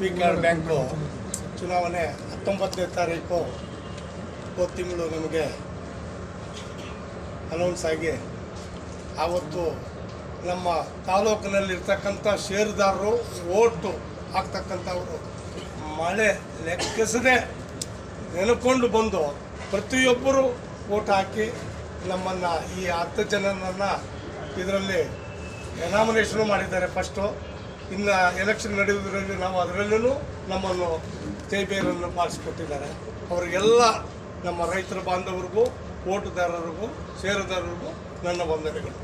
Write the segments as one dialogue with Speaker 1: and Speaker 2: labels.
Speaker 1: P card bank ಚುನಾವಣೆ ಹತ್ತೊಂಬತ್ತನೇ ತಾರೀಕು ಹೋದ ತಿಂಗಳು ನಮಗೆ ಅನೌನ್ಸ್ ಆಗಿ ಆವತ್ತು ನಮ್ಮ ತಾಲೂಕಿನಲ್ಲಿರ್ತಕ್ಕಂಥ ಷೇರುದಾರರು, ಓಟು ಹಾಕ್ತಕ್ಕಂಥವರು ಮಳೆ ಲೆಕ್ಕಿಸದೆ ನೆನಕೊಂಡು ಬಂದು ಪ್ರತಿಯೊಬ್ಬರು ಓಟ್ ಹಾಕಿ ನಮ್ಮನ್ನು ಈ ಹತ್ತು ಜನರನ್ನು ಇದರಲ್ಲಿ ಎನಾಮಿನೇಷನು ಮಾಡಿದ್ದಾರೆ ಫಸ್ಟು ಇನ್ನು ಎಲೆಕ್ಷನ್ ನಡೆಯುವುದರಲ್ಲಿ ನಾವು ಅದರಲ್ಲೂ ನಮ್ಮನ್ನು ಜೈಬೇರನ್ನು ಮಾಡಿಸ್ಕೊಟ್ಟಿದ್ದಾರೆ. ಅವರಿಗೆಲ್ಲ ನಮ್ಮ ರೈತರ ಬಾಂಧವರಿಗೂ, ಓಟುದಾರರಿಗೂ, ಷೇರುದಾರರಿಗೂ ನನ್ನ ವಂದನೆಗಳು.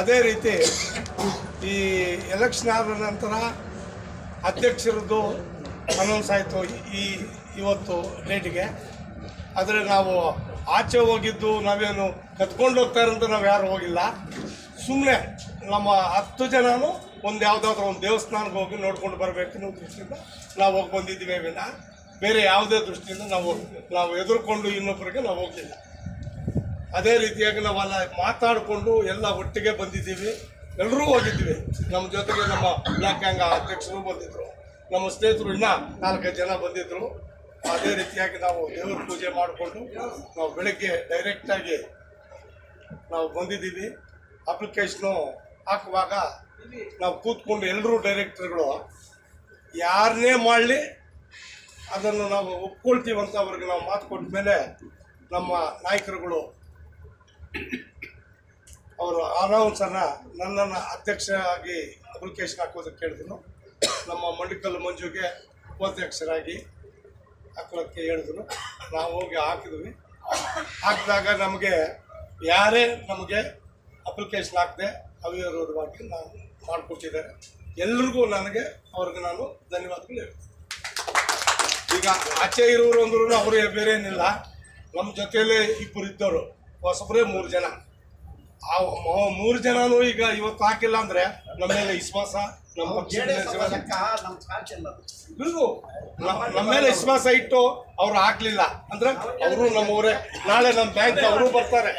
Speaker 1: ಅದೇ ರೀತಿ ಈ ಎಲೆಕ್ಷನ್ ಆದ ನಂತರ ಅಧ್ಯಕ್ಷರದ್ದು ಅನೌನ್ಸ್ ಆಯಿತು ಈ ಇವತ್ತು ಡೇಟಿಗೆ ಆದರೆ ನಾವು ಆಚೆ ಹೋಗಿದ್ದು ನಾವೇನು ಕತ್ಕೊಂಡು ಹೋಗ್ತಾರಂತ ನಾವು ಯಾರು ಹೋಗಿಲ್ಲ. ಸುಮ್ಮನೆ ನಮ್ಮ ಹತ್ತು ಜನನು ಒಂದು ಯಾವುದಾದ್ರೂ ಒಂದು ದೇವಸ್ಥಾನಕ್ಕೆ ಹೋಗಿ ನೋಡ್ಕೊಂಡು ಬರಬೇಕು ಅನ್ನೋ ದೃಷ್ಟಿಯಿಂದ ನಾವು ಹೋಗಿ ಬಂದಿದ್ದೀವಿ ವಿನ. ಬೇರೆ ಯಾವುದೇ ದೃಷ್ಟಿಯಿಂದ ನಾವು ನಾವು ಎದುರುಕೊಂಡು ಇನ್ನೊಬ್ಬರಿಗೆ ನಾವು ಹೋಗಲಿಲ್ಲ ಅದೇ ರೀತಿಯಾಗಿ ನಾವೆಲ್ಲ ಮಾತಾಡಿಕೊಂಡು ಎಲ್ಲ ಒಟ್ಟಿಗೆ ಬಂದಿದ್ದೀವಿ. ಎಲ್ಲರೂ ಹೋಗಿದ್ದೀವಿ. ನಮ್ಮ ಜೊತೆಗೆ ನಮ್ಮ ಬ್ಲಾಕ್ ಗ್ಯಾಂಗ್ ಅಧ್ಯಕ್ಷರು ಬಂದಿದ್ದರು ನಮ್ಮ ಸ್ನೇಹಿತರು ಇನ್ನೂ ನಾಲ್ಕೈದು ಜನ ಬಂದಿದ್ದರು ಅದೇ ರೀತಿಯಾಗಿ ನಾವು ದೇವರ ಪೂಜೆ ಮಾಡಿಕೊಂಡು ನಾವು ಬೆಳಗ್ಗೆ ಡೈರೆಕ್ಟಾಗಿ ನಾವು ಬಂದಿದ್ದೀವಿ. ಅಪ್ಲಿಕೇಶನು ಹಾಕುವಾಗ ನಾವು ಕೂತ್ಕೊಂಡು ಎಲ್ಲರೂ ಡೈರೆಕ್ಟರ್ಗಳು ಯಾರನ್ನೇ ಮಾಡಲಿ ಅದನ್ನು ನಾವು ಒಪ್ಕೊಳ್ತೀವಂತ ಅವ್ರಿಗೆ ನಾವು ಮಾತು ಕೊಟ್ಟ ಮೇಲೆ ನಮ್ಮ ನಾಯಕರುಗಳು ಅವರು ಅನೌನ್ಸನ್ನು ನನ್ನನ್ನು ಅಧ್ಯಕ್ಷರಾಗಿ ಅಪ್ಲಿಕೇಶನ್ ಹಾಕೋದಕ್ಕೆ ಹೇಳಿದ್ರು. ನಮ್ಮ ಮಂಡಿಕಲ್ ಮಂಜುಗೆ ಉಪಾಧ್ಯಕ್ಷರಾಗಿ ಹಾಕೋದಕ್ಕೆ ಹೇಳಿದ್ರು. ನಾವು ಹೋಗಿ ಹಾಕಿದ್ವಿ. ಹಾಕಿದಾಗ ನಮಗೆ ಯಾರೇ ನಮಗೆ ಅಪ್ಲಿಕೇಶನ್ ಹಾಕದೆ ಅವಿರೋಧವಾಗಿ ನಾನು ಮಾಡಿಕೊಟ್ಟಿದ್ದಾರೆ. ಎಲ್ರಿಗೂ ನನಗೆ ಅವ್ರಿಗೆ ನಾನು ಧನ್ಯವಾದಗಳು ಹೇಳ್ತೀನಿ. ಈಗ ಆಚೆ ಇರೋರು ಅಂದ್ರೂ ಅವರು ಬೇರೆ ಏನಿಲ್ಲ. ನಮ್ಮ ಜೊತೆಯಲ್ಲೇ ಇಬ್ಬರು ಇದ್ದವರು ಹೊಸಬ್ರೇ ಮೂರು ಜನ. ಆ ಮೂರು ಜನನು ಈಗ ಇವತ್ತು ಹಾಕಿಲ್ಲ ಅಂದ್ರೆ ನಮ್ಮ ಮೇಲೆ ವಿಶ್ವಾಸ ನಮ್ಮ? ನಮ್ಮ ನಮ್ಮ ಮೇಲೆ ವಿಶ್ವಾಸ ಇಟ್ಟು ಅವ್ರು ಹಾಕ್ಲಿಲ್ಲ ಅಂದ್ರೆ ಅವರು ನಮ್ಮವರೇ. ನಾಳೆ ನಮ್ಮ ಬ್ಯಾಂಕ್ ಅವರು ಬರ್ತಾರೆ.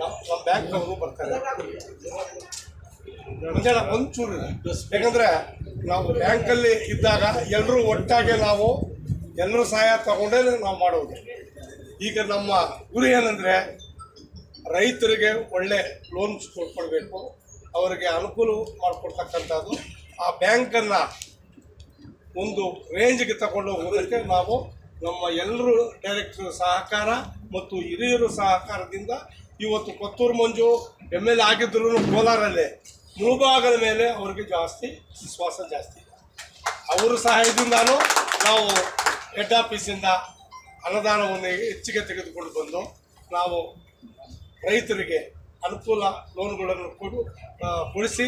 Speaker 1: ನಮ್ಮ ಬ್ಯಾಂಕ್ ಅವರು ಬರ್ತಾರೆ. ಮಂಜಾನ ಒಂಚೂರು. ಯಾಕಂದ್ರೆ ನಾವು ಬ್ಯಾಂಕಲ್ಲಿ ಇದ್ದಾಗ ಎಲ್ಲರೂ ಒಟ್ಟಾಗಿ ನಾವು ಎಲ್ಲರೂ ಸಹಾಯ ತಗೊಂಡೇ ನಾವು ಮಾಡೋದು ಈಗ ನಮ್ಮ ಗುರಿ ಏನಂದ್ರೆ ರೈತರಿಗೆ ಒಳ್ಳೆ ಲೋನ್ಸ್ ಕೊಡ್ಕೊಡ್ಬೇಕು ಅವರಿಗೆ ಅನುಕೂಲ ಮಾಡಿಕೊಡ್ತಕ್ಕಂಥದ್ದು ಆ ಬ್ಯಾಂಕನ್ನು ಒಂದು ರೇಂಜ್ಗೆ ತಗೊಂಡು ಹೋಗೋದಕ್ಕೆ ನಾವು ನಮ್ಮ ಎಲ್ಲರೂ ಡೈರೆಕ್ಟರ್ ಸಹಕಾರ ಮತ್ತು ಹಿರಿಯರು ಸಹಕಾರದಿಂದ ಇವತ್ತು ಕೊತ್ತೂರು ಮಂಜು ಎಂ ಎಲ್ ಆಗಿದ್ರು ಕೋಲಾರಲ್ಲಿ ಮುಳುಭಾಗದ ಮೇಲೆ ಅವ್ರಿಗೆ ಜಾಸ್ತಿ ವಿಶ್ವಾಸ ಜಾಸ್ತಿ ಅವರ ಸಹಾಯದಿಂದನೂ ನಾವು ಹೆಡ್ ಆಫೀಸಿಂದ ಅನುದಾನವನ್ನು ಹೆಚ್ಚಿಗೆ ತೆಗೆದುಕೊಂಡು ಬಂದು ನಾವು ರೈತರಿಗೆ ಅನುಕೂಲ ಲೋನ್ಗಳನ್ನು ಕೊಡು ಕೊಡಿಸಿ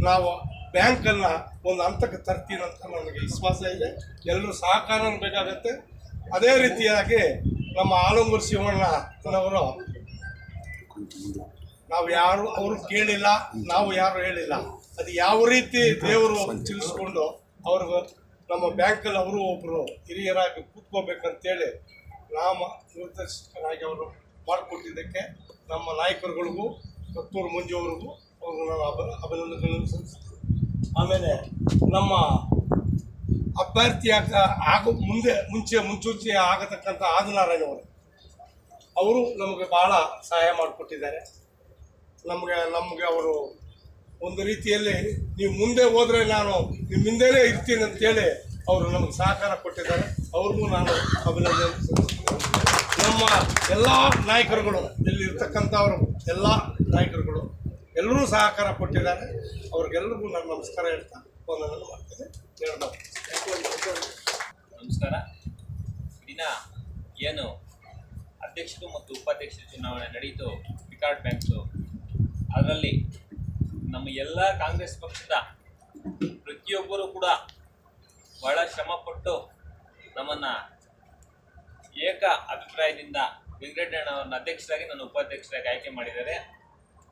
Speaker 1: ನಾವು ಬ್ಯಾಂಕನ್ನು ಒಂದು ಹಂತಕ್ಕೆ ತರ್ತೀನಿ ಅಂತ ನನಗೆ ವಿಶ್ವಾಸ ಇದೆ. ಎಲ್ಲರೂ ಸಹಕಾರ ಬೇಕಾಗತ್ತೆ. ಅದೇ ರೀತಿಯಾಗಿ ನಮ್ಮ ಆಲಂಗೂರು ಶಿವಣ್ಣನವರು ನಾವು ಯಾರು ಅವರು ಕೇಳಿಲ್ಲ, ನಾವು ಯಾರು ಹೇಳಿಲ್ಲ. ಅದು ಯಾವ ರೀತಿ ದೇವರು ತಿಳಿಸ್ಕೊಂಡು ಅವ್ರಿಗೂ ನಮ್ಮ ಬ್ಯಾಂಕಲ್ಲಿ ಅವರು ಒಬ್ಬರು ಹಿರಿಯರಾಗಿ ಕೂತ್ಕೋಬೇಕಂತೇಳಿ ನಾಮ ನಿರ್ದೇಶಕರಾಗಿ ಅವರು ಮಾಡಿಕೊಟ್ಟಿದ್ದಕ್ಕೆ ನಮ್ಮ ನಾಯಕರುಗಳಿಗೂ ಮತ್ತೂರು ಮಂಜು ಅವ್ರಿಗೂ ನಾನು ಅಭ, ಅಭಿನಂದನೆಗಳನ್ನು ಆಮೇಲೆ ನಮ್ಮ ಅಭ್ಯರ್ಥಿಯಾಗ ಆಗೋ, ಮುಂದೆ, ಮುಂಚೆ, ಮುಂಚೂಚಿ ಆಗತಕ್ಕಂಥ ಆದಿನಾರಾಯಣ ಅವರು. ಅವರು ನಮಗೆ ಭಾಳ ಸಹಾಯ ಮಾಡಿಕೊಟ್ಟಿದ್ದಾರೆ. ನಮಗೆ ನಮಗೆ ಅವರು ಒಂದು ರೀತಿಯಲ್ಲಿ ನೀವು ಮುಂದೆ ಹೋದರೆ ನಾನು ನಿಮ್ಮ ಹಿಂದೆನೇ ಇರ್ತೀನಿ ಅಂತೇಳಿ ಅವರು ನಮಗೆ ಸಹಕಾರ ಕೊಟ್ಟಿದ್ದಾರೆ. ಅವ್ರಿಗೂ ನಾನು ಅಭಿನಂದನೆ. ನಮ್ಮ ಎಲ್ಲ ನಾಯಕರುಗಳು ಇಲ್ಲಿರ್ತಕ್ಕಂಥವರು ಎಲ್ಲ ನಾಯಕರುಗಳು ಎಲ್ಲರೂ ಸಹಕಾರ ಕೊಟ್ಟಿದ್ದಾರೆ. ಅವ್ರಿಗೆಲ್ಲರಿಗೂ ನಾನು ನಮಸ್ಕಾರ ಹೇಳ್ತಾ ವಂದನೆ ಮಾಡ್ತೇನೆ.
Speaker 2: ನಮಸ್ಕಾರ. ದಿನ ಏನು ಅಧ್ಯಕ್ಷರು ಮತ್ತು ಉಪಾಧ್ಯಕ್ಷರು ಚುನಾವಣೆ ನಡೀತು ಪಿಕಾರ್ಡ್ ಬ್ಯಾಂಕ್ಸು ಅದರಲ್ಲಿ ನಮ್ಮ ಎಲ್ಲ ಕಾಂಗ್ರೆಸ್ ಪಕ್ಷದ ಪ್ರತಿಯೊಬ್ಬರು ಕೂಡ ಬಹಳ ಶ್ರಮಪಟ್ಟು ನಮ್ಮನ್ನು ಏಕ ಅಭಿಪ್ರಾಯದಿಂದ ವೆಂಕಟರಣ್ಣವರನ್ನ ಅಧ್ಯಕ್ಷರಾಗಿ ನನ್ನ ಉಪಾಧ್ಯಕ್ಷರಾಗಿ ಆಯ್ಕೆ ಮಾಡಿದ್ದಾರೆ.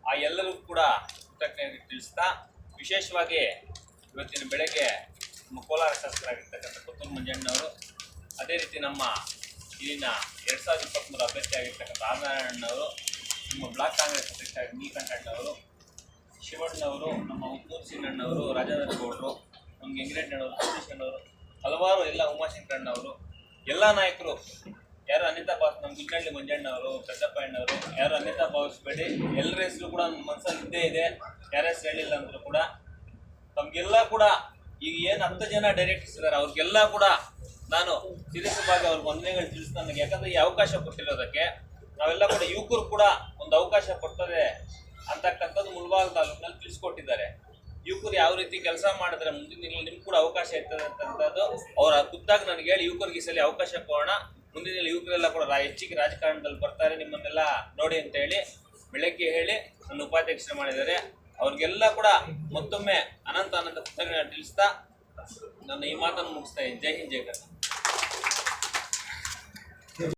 Speaker 2: ಆ ಎಲ್ಲರಿಗೂ ಕೂಡ ಕೃತಜ್ಞತೆ ತಿಳಿಸ್ತಾ, ವಿಶೇಷವಾಗಿ ಇವತ್ತಿನ ಬೆಳಗ್ಗೆ ನಮ್ಮ ಕೋಲಾರ ಶಾಸಕರಾಗಿರ್ತಕ್ಕಂಥ ಪುತ್ತೂರು ಮಂಜಣ್ಣವರು ಅದೇ ರೀತಿ ನಮ್ಮ ಇಲ್ಲಿನ ಎರಡು ಸಾವಿರದ ಇಪ್ಪತ್ತ್ಮೂರು ಅಭ್ಯರ್ಥಿ ಆಗಿರ್ತಕ್ಕಂಥ ಆರ್ನಾರಾಯಣವರು ನಮ್ಮ ಬ್ಲಾಕ್ ಕಾಂಗ್ರೆಸ್ ಅಧ್ಯಕ್ಷ ನೀಲಕಂಠಣ್ಣವರು ಶಿವಣ್ಣವರು, ನಮ್ಮ ಉತ್ತೂರು ಸಿಂಗಣ್ಣವರು ರಾಜೇಂದ್ರ ಗೌಡರು ನಮ್ಗೆ ವೆಂಕಟಣ್ಣವರು ಸತೀಶ್ ಅಣ್ಣವರು, ಹಲವಾರು ಎಲ್ಲ ಉಮಾಶಂಕರ್ ಅಣ್ಣವರು, ಎಲ್ಲ ನಾಯಕರು. ಯಾರು ಅನಿತಾ ಬಾಸ್, ನಮ್ಮ ಗುಂಜಳ್ಳಿ ಮಂಜಣ್ಣವರು ಪೆದ್ದಪ್ಪ ಅಣ್ಣವರು ಯಾರು ಅನಿತಾ ಭಾವಿಸ್ಬೇಡಿ ಎಲ್ಲರ ಹೆಸರು ಕೂಡ ನನ್ನ ಮನಸ್ಸಲ್ಲಿ ಇದ್ದೇ ಇದೆ. ಯಾರ ಹೆಸರು ಹೇಳಿಲ್ಲ ಅಂದರೂ ಕೂಡ ತಮಗೆಲ್ಲ ಕೂಡ ಈಗ ಏನು ಹತ್ತು ಜನ ಡೈರೆಕ್ಟರ್ಸ್ ಇದ್ದಾರೆ ಅವ್ರಿಗೆಲ್ಲ ಕೂಡ ನಾನು ತಿಳಿಸುವಾಗ ಅವ್ರಿಗೆ ವಂದನೆಗಳು ತಿಳಿಸ್ ನನಗೆ ಯಾಕಂದ್ರೆ ಈ ಅವಕಾಶ ಕೊಟ್ಟಿರೋದಕ್ಕೆ ನಾವೆಲ್ಲ ಕೂಡ ಯುವಕರು ಕೂಡ ಒಂದು ಅವಕಾಶ ಕೊಡ್ತದೆ ಅಂತಕ್ಕಂಥದ್ದು ಮುಳಬಾಗ ತಾಲೂಕಿನಲ್ಲಿ ತಿಳಿಸ್ಕೊಟ್ಟಿದ್ದಾರೆ. ಯುವಕರು ಯಾವ ರೀತಿ ಕೆಲಸ ಮಾಡಿದ್ರೆ ಮುಂದಿನ ದಿನಗಳಲ್ಲಿ ನಿಮ್ಗೆ ಕೂಡ ಅವಕಾಶ ಇರ್ತದೆ ಅಂತಂಥದ್ದು ಅವ್ರ ಖುದ್ದಾಗಿ ನನಗೆ ಹೇಳಿ ಯುವಕರಿಗೆ ಸಲ ಅವಕಾಶ ಕೊಡೋಣ. ಮುಂದಿನ ದಿನ ಯುವಕರೆಲ್ಲ ಕೂಡ ಹೆಚ್ಚಿಗೆ ರಾಜಕಾರಣದಲ್ಲಿ ಬರ್ತಾರೆ, ನಿಮ್ಮನ್ನೆಲ್ಲ ನೋಡಿ ಅಂತ ಹೇಳಿ ಬೆಳಗ್ಗೆ ಹೇಳಿ ನನ್ನ ಉಪಾಧ್ಯಕ್ಷರು ಮಾಡಿದ್ದಾರೆ. ಅವ್ರಿಗೆಲ್ಲ ಕೂಡ ಮತ್ತೊಮ್ಮೆ ಅನಂತ ಅನಂತ ಕೃತಜ್ಞತೆ ತಿಳಿಸ್ತಾ ನನ್ನ ಈ ಮಾತನ್ನು ಮುಗಿಸ್ತಾ ಇದ್ದೀನಿ. ಜೈ ಹಿಂದ್, ಜೈ ಕರ್ನಾಟಕ